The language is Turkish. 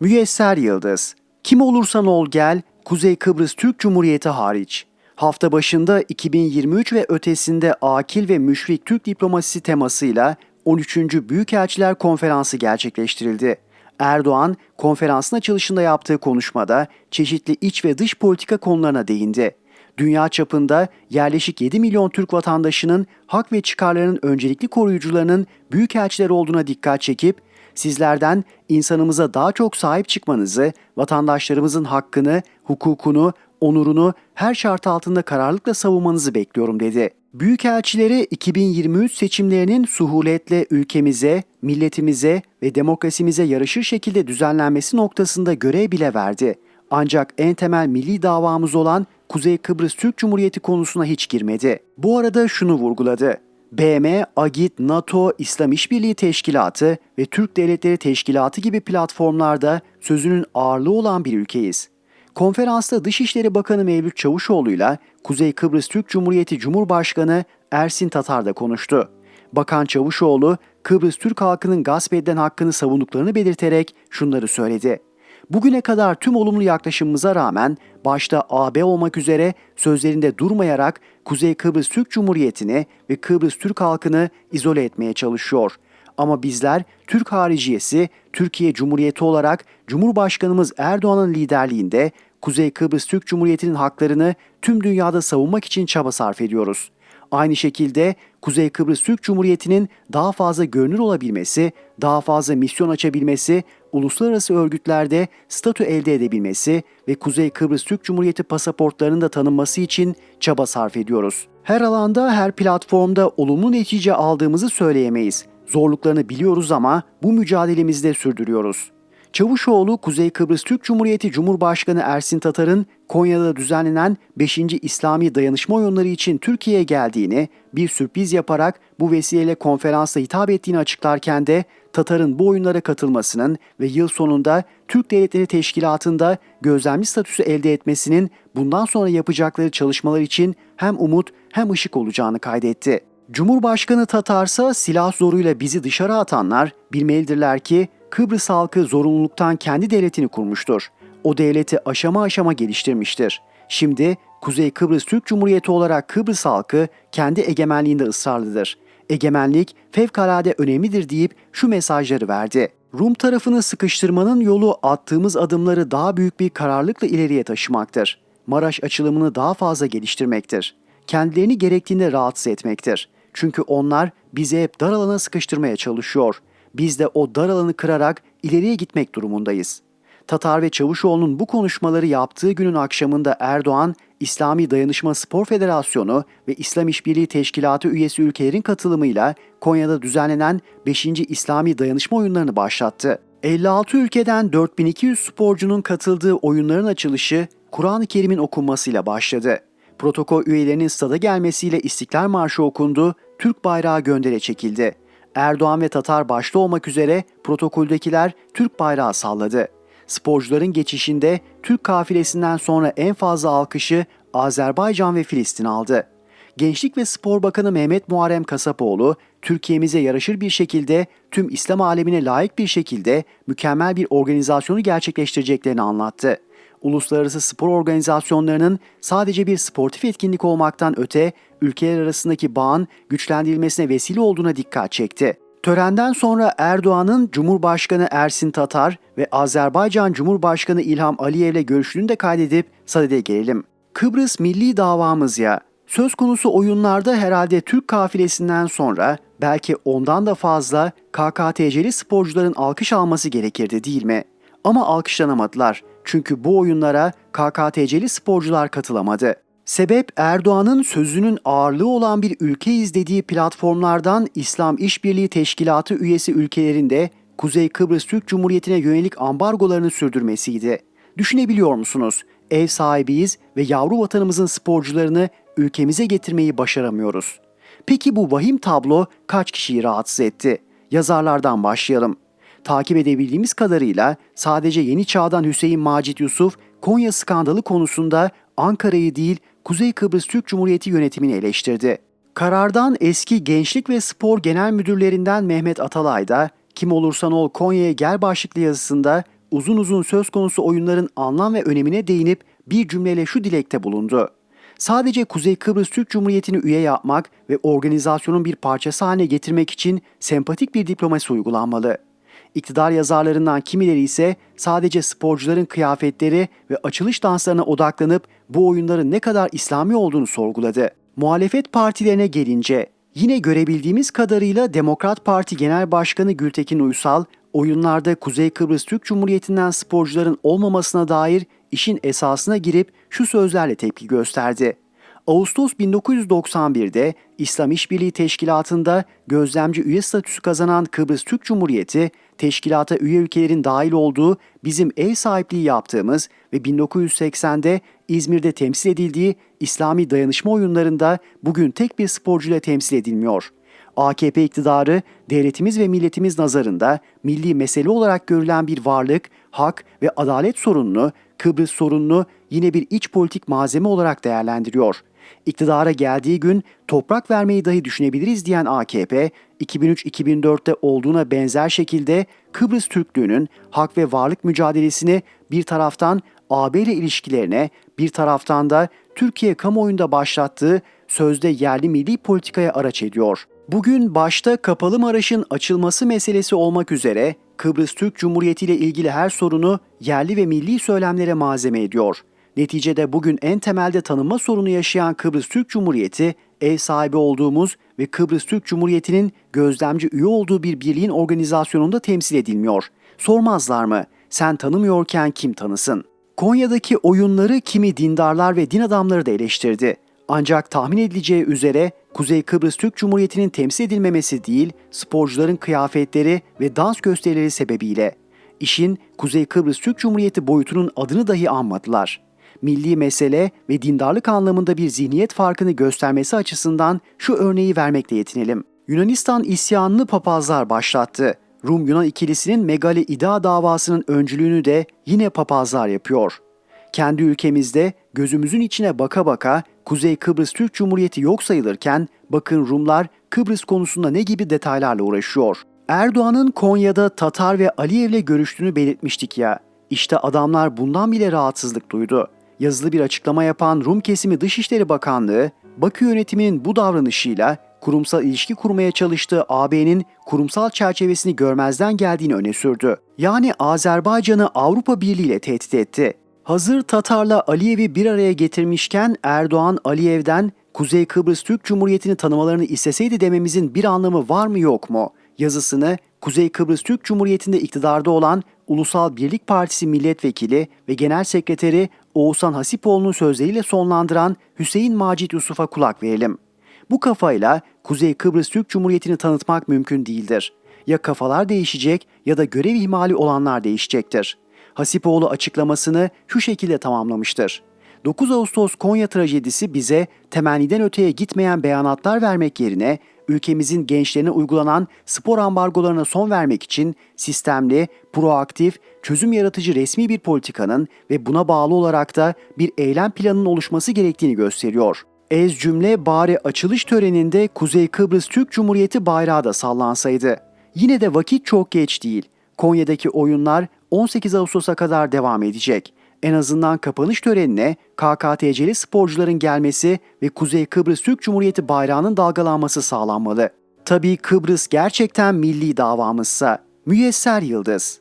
Müyesser Yıldız Kim olursan ol gel, Kuzey Kıbrıs Türk Cumhuriyeti hariç. Hafta başında 2023 ve ötesinde akil ve müşfik Türk diplomasisi temasıyla 13. Büyükelçiler Konferansı gerçekleştirildi. Erdoğan, konferansın açılışında yaptığı konuşmada çeşitli iç ve dış politika konularına değindi. Dünya çapında yerleşik 7 milyon Türk vatandaşının hak ve çıkarlarının öncelikli koruyucularının büyükelçiler olduğuna dikkat çekip sizlerden insanımıza daha çok sahip çıkmanızı, vatandaşlarımızın hakkını, hukukunu, onurunu her şart altında kararlılıkla savunmanızı bekliyorum dedi. Büyükelçileri 2023 seçimlerinin suhuletle ülkemize, milletimize ve demokrasimize yarışır şekilde düzenlenmesi noktasında görev bile verdi. Ancak en temel milli davamız olan Kuzey Kıbrıs Türk Cumhuriyeti konusuna hiç girmedi. Bu arada şunu vurguladı. BM, AGİT, NATO, İslam İşbirliği Teşkilatı ve Türk Devletleri Teşkilatı gibi platformlarda sözünün ağırlığı olan bir ülkeyiz. Konferansta Dışişleri Bakanı Mevlüt Çavuşoğlu ile Kuzey Kıbrıs Türk Cumhuriyeti Cumhurbaşkanı Ersin Tatar da konuştu. Bakan Çavuşoğlu, Kıbrıs Türk halkının gasp edilen hakkını savunduklarını belirterek şunları söyledi. Bugüne kadar tüm olumlu yaklaşımımıza rağmen başta AB olmak üzere sözlerinde durmayarak Kuzey Kıbrıs Türk Cumhuriyeti'ni ve Kıbrıs Türk halkını izole etmeye çalışıyor. Ama bizler Türk hariciyesi Türkiye Cumhuriyeti olarak Cumhurbaşkanımız Erdoğan'ın liderliğinde Kuzey Kıbrıs Türk Cumhuriyeti'nin haklarını tüm dünyada savunmak için çaba sarf ediyoruz. Aynı şekilde Kuzey Kıbrıs Türk Cumhuriyeti'nin daha fazla görünür olabilmesi, daha fazla misyon açabilmesi, uluslararası örgütlerde statü elde edebilmesi ve Kuzey Kıbrıs Türk Cumhuriyeti pasaportlarının da tanınması için çaba sarf ediyoruz. Her alanda, her platformda olumlu netice aldığımızı söyleyemeyiz. Zorluklarını biliyoruz ama bu mücadelemizi de sürdürüyoruz. Çavuşoğlu, Kuzey Kıbrıs Türk Cumhuriyeti Cumhurbaşkanı Ersin Tatar'ın Konya'da düzenlenen 5. İslami Dayanışma Oyunları için Türkiye'ye geldiğini, bir sürpriz yaparak bu vesileyle konferansa hitap ettiğini açıklarken de Tatar'ın bu oyunlara katılmasının ve yıl sonunda Türk Devletleri Teşkilatı'nda gözlemci statüsü elde etmesinin bundan sonra yapacakları çalışmalar için hem umut hem ışık olacağını kaydetti. Cumhurbaşkanı Tatarsa silah zoruyla bizi dışarı atanlar bilmelidirler ki Kıbrıs halkı zorunluluktan kendi devletini kurmuştur. O devleti aşama aşama geliştirmiştir. Şimdi Kuzey Kıbrıs Türk Cumhuriyeti olarak Kıbrıs halkı kendi egemenliğinde ısrarlıdır. Egemenlik fevkalade önemlidir deyip şu mesajları verdi. Rum tarafını sıkıştırmanın yolu attığımız adımları daha büyük bir kararlılıkla ileriye taşımaktır. Maraş açılımını daha fazla geliştirmektir. Kendilerini gerektiğinde rahatsız etmektir. Çünkü onlar bizi hep dar alana sıkıştırmaya çalışıyor. Biz de o dar alanı kırarak ileriye gitmek durumundayız. Tatar ve Çavuşoğlu'nun bu konuşmaları yaptığı günün akşamında Erdoğan, İslami Dayanışma Spor Federasyonu ve İslam İşbirliği Teşkilatı üyesi ülkelerin katılımıyla Konya'da düzenlenen 5. İslami Dayanışma Oyunlarını başlattı. 56 ülkeden 4200 sporcunun katıldığı oyunların açılışı Kur'an-ı Kerim'in okunmasıyla başladı. Protokol üyelerinin stada gelmesiyle İstiklal Marşı okundu, Türk bayrağı göndere çekildi. Erdoğan ve Tatar başta olmak üzere protokoldekiler Türk bayrağı salladı. Sporcuların geçişinde Türk kafilesinden sonra en fazla alkışı Azerbaycan ve Filistin aldı. Gençlik ve Spor Bakanı Mehmet Muharrem Kasapoğlu, Türkiye'mize yaraşır bir şekilde tüm İslam alemine layık bir şekilde mükemmel bir organizasyonu gerçekleştireceklerini anlattı. Uluslararası spor organizasyonlarının sadece bir sportif etkinlik olmaktan öte ülkeler arasındaki bağın güçlendirilmesine vesile olduğuna dikkat çekti. Törenden sonra Erdoğan'ın Cumhurbaşkanı Ersin Tatar ve Azerbaycan Cumhurbaşkanı İlham Aliyev'le görüştüğünü de kaydedip sadede gelelim. Kıbrıs milli davamız ya. Söz konusu oyunlarda herhalde Türk kafilesinden sonra belki ondan da fazla KKTC'li sporcuların alkış alması gerekirdi değil mi? Ama alkışlanamadılar. Çünkü bu oyunlara KKTC'li sporcular katılamadı. Sebep Erdoğan'ın sözünün ağırlığı olan bir ülke izlediği platformlardan İslam İşbirliği Teşkilatı üyesi ülkelerinde Kuzey Kıbrıs Türk Cumhuriyeti'ne yönelik ambargolarını sürdürmesiydi. Düşünebiliyor musunuz? Ev sahibiyiz ve yavru vatanımızın sporcularını ülkemize getirmeyi başaramıyoruz. Peki bu vahim tablo kaç kişiyi rahatsız etti? Yazarlardan başlayalım. Takip edebildiğimiz kadarıyla sadece Yeni Çağ'dan Hüseyin Macit Yusuf Konya skandalı konusunda Ankara'yı değil Kuzey Kıbrıs Türk Cumhuriyeti yönetimini eleştirdi. Karardan eski Gençlik ve Spor Genel Müdürlerinden Mehmet Atalay da kim olursan ol Konya'ya gel başlıklı yazısında uzun uzun söz konusu oyunların anlam ve önemine değinip bir cümleyle şu dilekte bulundu. Sadece Kuzey Kıbrıs Türk Cumhuriyeti'ni üye yapmak ve organizasyonun bir parçası haline getirmek için sempatik bir diplomasi uygulanmalı. İktidar yazarlarından kimileri ise sadece sporcuların kıyafetleri ve açılış danslarına odaklanıp bu oyunların ne kadar İslami olduğunu sorguladı. Muhalefet partilerine gelince yine görebildiğimiz kadarıyla Demokrat Parti Genel Başkanı Gültekin Uysal oyunlarda Kuzey Kıbrıs Türk Cumhuriyeti'nden sporcuların olmamasına dair işin esasına girip şu sözlerle tepki gösterdi. Ağustos 1991'de İslam İşbirliği Teşkilatı'nda gözlemci üye statüsü kazanan Kıbrıs Türk Cumhuriyeti, teşkilata üye ülkelerin dahil olduğu bizim ev sahipliği yaptığımız ve 1980'de İzmir'de temsil edildiği İslami dayanışma oyunlarında bugün tek bir sporcuyla temsil edilmiyor. AKP iktidarı devletimiz ve milletimiz nazarında milli mesele olarak görülen bir varlık, hak ve adalet sorununu, Kıbrıs sorununu yine bir iç politik malzeme olarak değerlendiriyor. İktidara geldiği gün toprak vermeyi dahi düşünebiliriz diyen AKP, 2003-2004'te olduğuna benzer şekilde Kıbrıs Türklüğünün hak ve varlık mücadelesini bir taraftan AB ile ilişkilerine, bir taraftan da Türkiye kamuoyunda başlattığı sözde yerli milli politikaya araç ediyor. Bugün başta Kapalı Maraş'ın açılması meselesi olmak üzere Kıbrıs Türk Cumhuriyeti ile ilgili her sorunu yerli ve milli söylemlere malzeme ediyor. Neticede bugün en temelde tanınma sorunu yaşayan Kıbrıs Türk Cumhuriyeti, ev sahibi olduğumuz ve Kıbrıs Türk Cumhuriyeti'nin gözlemci üye olduğu bir birliğin organizasyonunda temsil edilmiyor. Sormazlar mı? Sen tanımıyorken kim tanısın? Konya'daki oyunları kimi dindarlar ve din adamları da eleştirdi. Ancak tahmin edileceği üzere Kuzey Kıbrıs Türk Cumhuriyeti'nin temsil edilmemesi değil, sporcuların kıyafetleri ve dans gösterileri sebebiyle. İşin Kuzey Kıbrıs Türk Cumhuriyeti boyutunun adını dahi anmadılar. Milli mesele ve dindarlık anlamında bir zihniyet farkını göstermesi açısından şu örneği vermekle yetinelim. Yunanistan isyanını papazlar başlattı. Rum-Yunan ikilisinin Megale İda davasının öncülüğünü de yine papazlar yapıyor. Kendi ülkemizde gözümüzün içine baka baka Kuzey Kıbrıs Türk Cumhuriyeti yok sayılırken bakın Rumlar Kıbrıs konusunda ne gibi detaylarla uğraşıyor. Erdoğan'ın Konya'da Tatar ve Aliyev'le görüştüğünü belirtmiştik ya. İşte adamlar bundan bile rahatsızlık duydu. Yazılı bir açıklama yapan Rum kesimi Dışişleri Bakanlığı, Bakü yönetiminin bu davranışıyla kurumsal ilişki kurmaya çalıştığı AB'nin kurumsal çerçevesini görmezden geldiğini öne sürdü. Yani Azerbaycan'ı Avrupa Birliği ile tehdit etti. Hazır Tatar'la Aliyev'i bir araya getirmişken Erdoğan Aliyev'den Kuzey Kıbrıs Türk Cumhuriyeti'ni tanımalarını isteseydi dememizin bir anlamı var mı yok mu? Yazısını Kuzey Kıbrıs Türk Cumhuriyeti'nde iktidarda olan Ulusal Birlik Partisi Milletvekili ve Genel Sekreteri Oğuzhan Hasipoğlu'nun sözleriyle sonlandıran Hüseyin Macit Yusuf'a kulak verelim. Bu kafayla Kuzey Kıbrıs Türk Cumhuriyeti'ni tanıtmak mümkün değildir. Ya kafalar değişecek ya da görev ihmali olanlar değişecektir. Hasipoğlu açıklamasını şu şekilde tamamlamıştır. 9 Ağustos Konya trajedisi bize temenniden öteye gitmeyen beyanatlar vermek yerine ülkemizin gençlerine uygulanan spor ambargolarına son vermek için sistemli, proaktif, çözüm yaratıcı resmi bir politikanın ve buna bağlı olarak da bir eylem planının oluşması gerektiğini gösteriyor. Ez cümle bari açılış töreninde Kuzey Kıbrıs Türk Cumhuriyeti bayrağı da sallansaydı. Yine de vakit çok geç değil. Konya'daki oyunlar 18 Ağustos'a kadar devam edecek. En azından kapanış törenine KKTC'li sporcuların gelmesi ve Kuzey Kıbrıs Türk Cumhuriyeti bayrağının dalgalanması sağlanmalı. Tabii Kıbrıs gerçekten milli davamızsa. Müyesser Yıldız